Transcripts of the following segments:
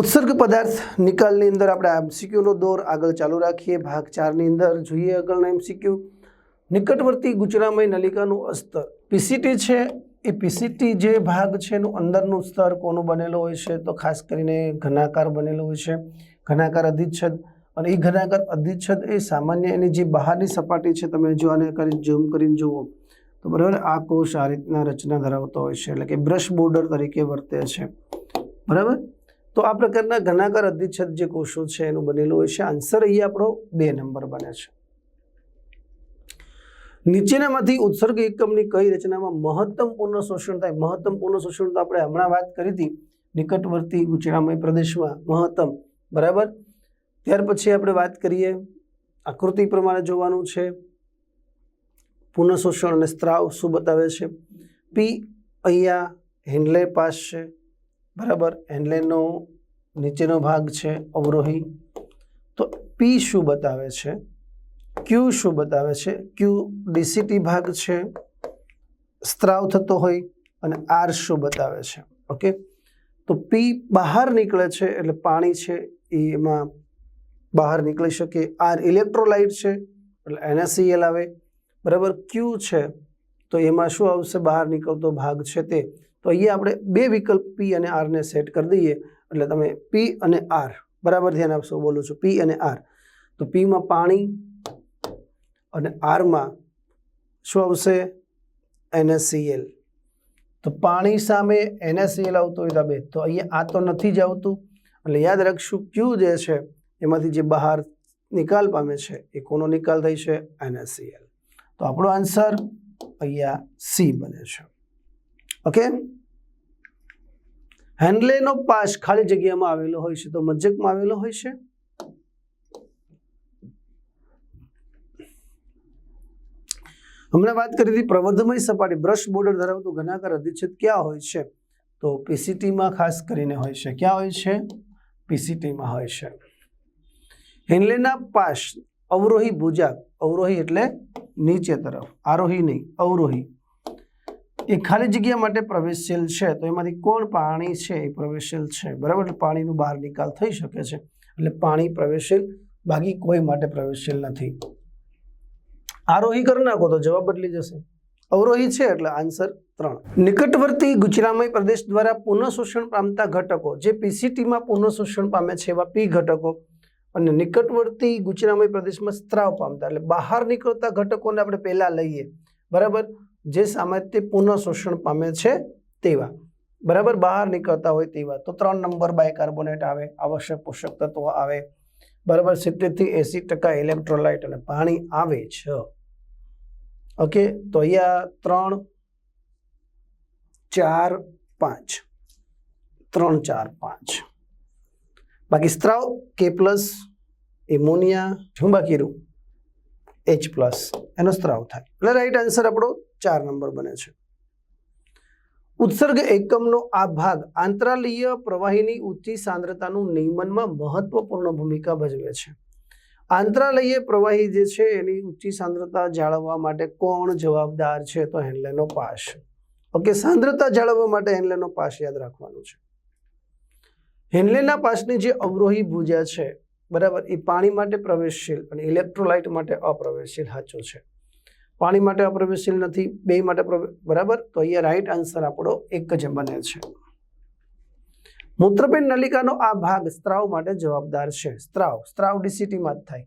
ઉત્સર્ગ પદાર્થ નિકાલની અંદર આપણે એમસીક્યુનો દોર આગળ ચાલુ રાખીએ. ભાગ ચારની અંદર જોઈએ આગળના એમસીક્યુ નિકટવર્તી ગુજરામય નલિકાનું અસ્તર પીસીટી છે. એ પીસીટી જે ભાગ છે એનું અંદરનું સ્તર કોનું બનેલો હોય છે? તો ખાસ કરીને ઘનાકાર બનેલો હોય છે. ઘનાકાર અધિચ્છદ. અને એ ઘનાકાર અધિચ્છદ એ સામાન્ય એની જે બહારની સપાટી છે, તમે જો આને કરી ઝૂમ કરીને જુઓ, તો બરાબર આ કોષ આ રીતના રચના ધરાવતો હોય છે. એટલે કે બ્રશ બોર્ડર તરીકે વર્તે છે. બરાબર? તો આ પ્રકારના ઘનાકાર અધિચ્છદ જે કોષો છે એનું બનેલું હોય છે. આન્સર અહીંયા આપણો બે નંબર બને છે. નીચેનામાંથી ઉત્સર્ગ એકમની કઈ રચનામાં મહત્તમ પૂર્ણ શોષણ થાય? મહત્તમ પૂર્ણ શોષણ તો આપણે હમણાં વાત કરી હતી. નિકટવર્તી ગુચરામય પ્રદેશમાં મહત્તમ. બરાબર? ત્યાર પછી આપણે વાત કરીએ આકૃતિ પ્રમાણે જોવાનું છે. પૂર્ણ શોષણ અને સ્ત્રાવ શું બતાવે છે? પી અહીંયા હિન્ડલે પાસ છે. બરાબર? હેન્ડલેનો નીચેનો ભાગ છે અવરોહી. તો પી શું બતાવે છે? ક્યુ શું બતાવે છે? ક્યુ ડીસીટી ભાગ છે. સ્ત્રાવ થતો હોય અને આર શું બતાવે છે? ઓકે તો પી બહાર નીકળે છે એટલે પાણી છે એ એમાં બહાર નીકળી શકે. આર ઇલેક્ટ્રોલાઇટ છે એટલે એનએસીએલ આવે. બરાબર? ક્યુ છે તો એમાં શું આવશે? બહાર નીકળતો ભાગ છે તે તો અહીંયા આપણે બે વિકલ્પ પી અને આરને સેટ કરી દઈએ. એટલે તમે પી અને આર બરાબર ધ્યાન આપશો, બોલું છું પી અને આર તો પીમાં પાણી અને આરમાં શું આવશે? એનએસસીએલ તો પાણી સામે એનએસસીએલ આવતું હોય બે. તો અહીંયા આ તો નથી જ આવતું. એટલે યાદ રાખશું ક્યુ જે છે, એમાંથી જે બહાર નિકાલ પામે છે, એ કોનો નિકાલ થઈ છે? એનએસસીએલ તો આપણો આન્સર અહીંયા સી બને છે. ઓકે હેન્ડલેનો પાસ ખાલી જગ્યામાં આવેલો હોય છે, તો મજ્જકમાં આવેલો હોય છે? હમણાં વાત કરી હતી પ્રવર્ધમય સપાટી બ્રશ બોર્ડર ધરાવતું ઘનાકાર અધિચ્છેદ ક્યાં હોય છે? તો પીસીટીમાં ખાસ કરીને હોય છે. ક્યાં હોય છે? પીસીટીમાં હોય છે. હેન્ડલેના પાસ અવરોહી ભુજાક, અવરોહી એટલે નીચે તરફ, આરોહી નહીં, અવરોહી. એ ખાલી જગ્યા માટે પ્રવેશશીલ છે, તો એમાંથી કોણ પાણી છે એ પ્રવેશશીલ છે? બરાબર? પાણીનો બહાર નિકાલ થઈ શકે છે. એટલે પાણી પ્રવેશશીલ બાકી કોઈ માટે પ્રવેશશીલ નથી. આરોહી કરી નાખો તો જવાબ બદલી જશે. અવરોહી છે એટલે આન્સર ત્રણ. નિકટવર્તી ગુજરામય પ્રદેશ દ્વારા પુનઃ શોષણ પામતા ઘટકો, જે પીસીટીમાં પુનઃ શોષણ પામે છે એવા પી ઘટકો, અને નિકટવર્તી ગુજરામય પ્રદેશમાં સ્ત્રાવ પામતા, એટલે બહાર નીકળતા ઘટકોને આપણે પહેલાં લઈએ. બરાબર? જે સામાન્ય પુનઃ શોષણ પામે છે તેવા. બરાબર? બહાર નીકળતા હોય તેવા. તો ત્રણ નંબર બાયકાર્બોનેટ આવે, આવશ્યક પોષક તત્વો આવે. બરાબર? સિત્તેરથી એંસી ટકા ઇલેક્ટ્રોલાઇટ અને પાણી આવે છે ઓકે? તો અહીંયા ત્રણ, ચાર, પાંચ. ત્રણ, ચાર, પાંચ. બાકી સ્ત્રાવ, કે પ્લસ, એમોનિયા શું બાકી રહ્યું એચ પ્લસ. એનો સ્ત્રાવ થાય. એટલે રાઈટ આન્સર આપણો ચાર નંબર બને છે. ઉત્સર્ગ એકમનો આ ભાગ આંતરાલીય પ્રવાહીની ઊંચી સાંદ્રતાનું નિયમનમાં મહત્વપૂર્ણ ભૂમિકા ભજવે છે. આંતરાલયીય પ્રવાહી જે છે એની ઊંચી સાંદ્રતા જાળવવા માટે કોણ જવાબદાર છે તો હેન્ડલેનો પાસ. ઓકે, સાંદ્રતા જાળવવા માટે હેન્ડલેનો પાસ યાદ રાખવાનું છે. હેન્ડલેના પાસની જે અવરોહી ભુજા છે, બરાબર, એ પાણી માટે પ્રવેશશીલ અને ઇલેક્ટ્રોલાઇટ માટે અપ્રવેશશીલ સાચો છે. પાણી માટે અપ્રવેશશીલ નથી બે માટે બરાબર? તો અહીંયા રાઈટ આન્સર આપણો એક જ બને છે. મૂત્રપિંડ નલિકાનો આ ભાગ સ્ત્રાવ માટે જવાબદાર છે. સ્ત્રાવ સ્ત્રાવ ડીસીટીમાં જ થાય.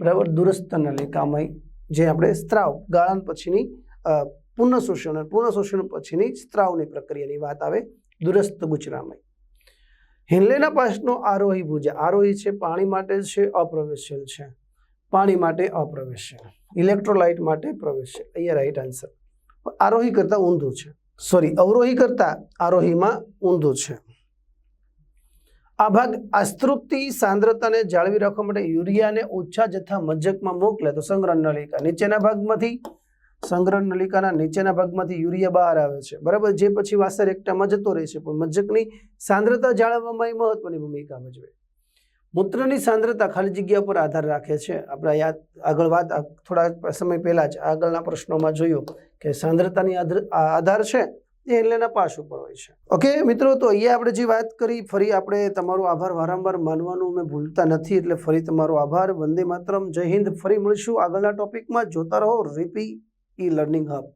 બરાબર? દુરસ્ત નલિકામય જે આપણે સ્ત્રાવ ગાળણ પછીની અ, પુનઃ શોષણ અને પુનઃ શોષણ પછીની સ્ત્રાવની પ્રક્રિયાની વાત આવે દુરસ્ત ગુચરામય. હિન્લેના પાસનો આરોહી ભુજા આરોહી છે પાણી માટે છે અપ્રવેશશીલ છે. પાણી માટે અપ્રવેશ્ય ઇલેક્ટ્રોલાઇટ માટે પ્રવેશ્ય અહીંયા રાઈટ આન્સર આરોહી કરતાં ઊંધું છે. સોરી અવરોહી કરતાં આરોહીમાં ઊંધું છે. આ ભાગ આસ્તૃપ્તિ, સાંદ્રતાને જાળવી રાખવા માટે યુરિયાને ઓછા જથ્થા મજ્જકમાં મોકલે તો સંગ્રહ નલિકા નીચેના ભાગમાંથી, સંગ્રહ નલિકાના નીચેના ભાગમાંથી યુરિયા બહાર આવે છે. બરાબર? જે પછી વાસર એકટામાં જતો રહે છે. પણ મજ્જકની સાંદ્રતા જાળવવામાં મહત્વની ભૂમિકા ભજવે. મૂત્રની સાંદ્રતા ખાલી જગ્યા પર આધાર રાખે છે. આપણે યાદ, આગળ વાત થોડા સમય પહેલાં જ આગળના પ્રશ્નોમાં જોયું કે સાંદ્રતાની આધાર છે એ ઇનલેના પાસ ઉપર હોય છે. ઓકે, મિત્રો, તો અહીંયા આપણે જે વાત કરી, ફરી આપણે તમારો આભાર વારંવાર માનવાનું અમે ભૂલતા નથી, એટલે ફરી તમારો આભાર. વંદે માતરમ, જય હિન્દ. ફરી મળીશું આગળના ટોપિકમાં. જોતા રહો રીપી ઈ લર્નિંગ હબ.